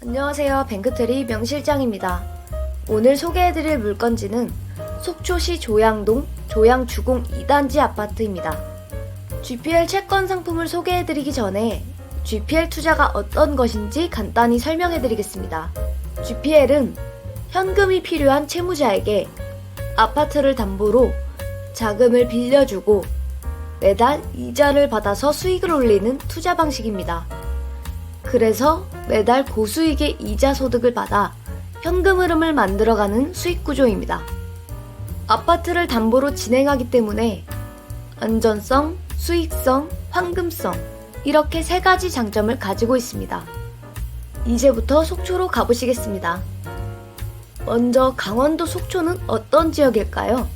안녕하세요. 뱅크트리 명실장입니다. 오늘 소개해드릴 물건지는 속초시 조양동 조양주공 2단지 아파트입니다. GPL 채권 상품을 소개해드리기 전에 GPL 투자가 어떤 것인지 간단히 설명해드리겠습니다. GPL은 현금이 필요한 채무자에게 아파트를 담보로 자금을 빌려주고 매달 이자를 받아서 수익을 올리는 투자 방식입니다. 그래서 매달 고수익의 이자 소득을 받아 현금 흐름을 만들어가는 수익 구조입니다. 아파트를 담보로 진행하기 때문에 안전성, 수익성, 황금성 이렇게 세 가지 장점을 가지고 있습니다. 이제부터 속초로 가보시겠습니다. 먼저 강원도 속초는 어떤 지역일까요?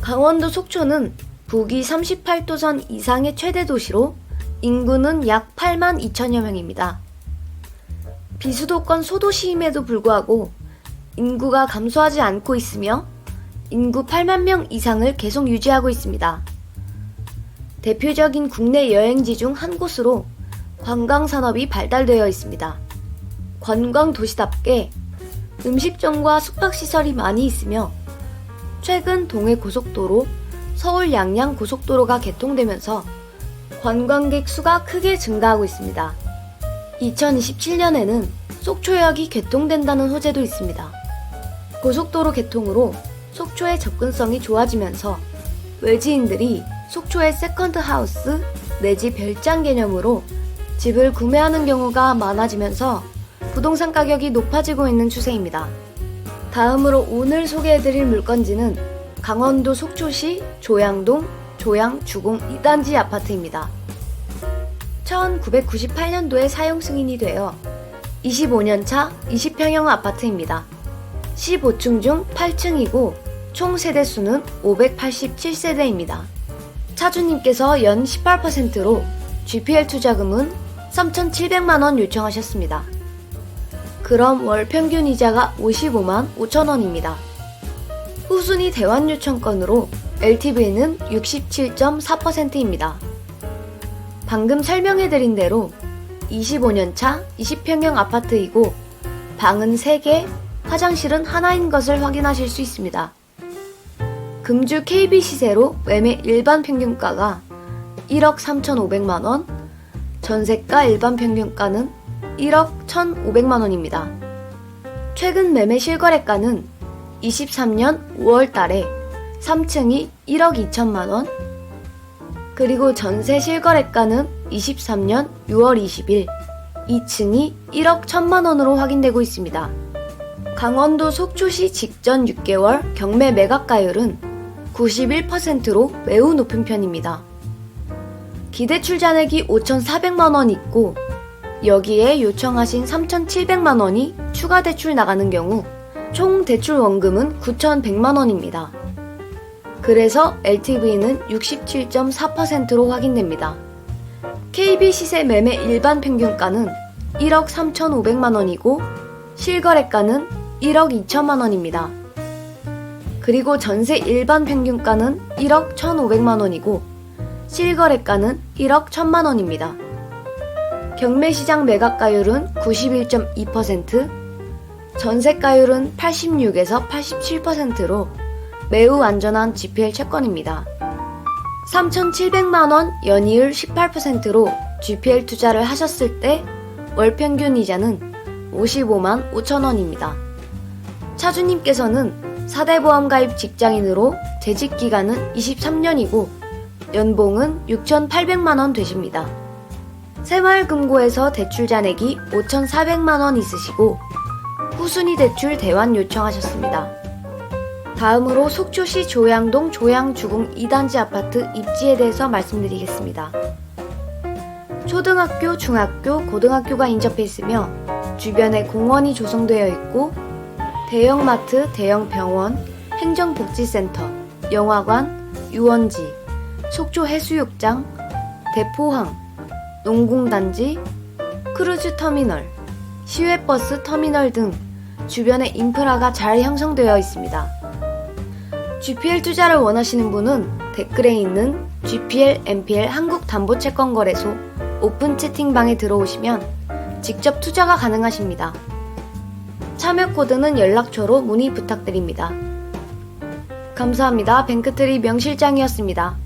강원도 속초는 북위 38도선 이상의 최대 도시로 인구는 약 8만 2천여 명입니다. 비수도권 소도시임에도 불구하고 인구가 감소하지 않고 있으며 인구 8만 명 이상을 계속 유지하고 있습니다. 대표적인 국내 여행지 중 한 곳으로 관광 산업이 발달되어 있습니다. 관광 도시답게 음식점과 숙박시설이 많이 있으며 최근 동해 고속도로, 서울 양양 고속도로가 개통되면서 관광객 수가 크게 증가하고 있습니다. 2027년에는 속초역이 개통된다는 호재도 있습니다. 고속도로 개통으로 속초의 접근성이 좋아지면서 외지인들이 속초의 세컨드 하우스 내지 별장 개념으로 집을 구매하는 경우가 많아지면서 부동산 가격이 높아지고 있는 추세입니다. 다음으로 오늘 소개해드릴 물건지는 강원도 속초시 조양동 조양주공 2단지 아파트입니다. 1998년도에 사용 승인이 되어 25년 차 20평형 아파트입니다. 15층 중 8층이고 총 세대 수는 587세대입니다. 차주님께서 연 18%로 GPL 투자금은 3,700만원 요청하셨습니다. 그럼 월 평균 이자가 55만 5천원입니다. 후순위 대환 요청건으로 LTV는 67.4%입니다. 방금 설명해드린 대로 25년차 20평형 아파트이고 방은 3개, 화장실은 하나인 것을 확인하실 수 있습니다. 금주 KB 시세로 매매 일반 평균가가 1억 3,500만 원, 전세가 일반 평균가는 1억 1,500만 원입니다. 최근 매매 실거래가는 23년 5월 달에 3층이 1억 2천만 원, 그리고 전세 실거래가는 23년 6월 20일 2층이 1억 1천만 원으로 확인되고 있습니다. 강원도 속초시 직전 6개월 경매 매각가율은 91%로 매우 높은 편입니다. 기대출 잔액이 5,400만 원 있고 여기에 요청하신 3,700만 원이 추가 대출 나가는 경우 총 대출 원금은 9,100만 원입니다. 그래서 LTV는 67.4%로 확인됩니다. KB 시세 매매 일반 평균가는 1억 3,500만 원이고 실거래가는 1억 2천만 원입니다. 그리고 전세 일반 평균가는 1억 1,500만 원이고 실거래가는 1억 1천만 원입니다. 경매시장 매각가율은 91.2%, 전세가율은 86에서 87%로 매우 안전한 GPL 채권입니다. 3,700만원 연이율 18%로 GPL 투자를 하셨을 때 월 평균 이자는 55만 5천원입니다. 차주님께서는 4대 보험 가입 직장인으로 재직 기간은 23년이고 연봉은 6,800만원 되십니다. 새마을금고에서 대출 잔액이 5,400만원 있으시고 후순위 대출 대환 요청하셨습니다. 다음으로 속초시 조양동 조양주공 2단지 아파트 입지에 대해서 말씀드리겠습니다. 초등학교, 중학교, 고등학교가 인접해 있으며 주변에 공원이 조성되어 있고 대형마트, 대형 병원, 행정복지센터, 영화관, 유원지, 속초 해수욕장, 대포항, 농공단지, 크루즈 터미널, 시외버스 터미널 등 주변에 인프라가 잘 형성되어 있습니다. GPL 투자를 원하시는 분은 댓글에 있는 GPL, MPL 한국담보채권거래소 오픈 채팅방에 들어오시면 직접 투자가 가능하십니다. 참여 코드는 연락처로 문의 부탁드립니다. 감사합니다. 뱅크트리 명실장이었습니다.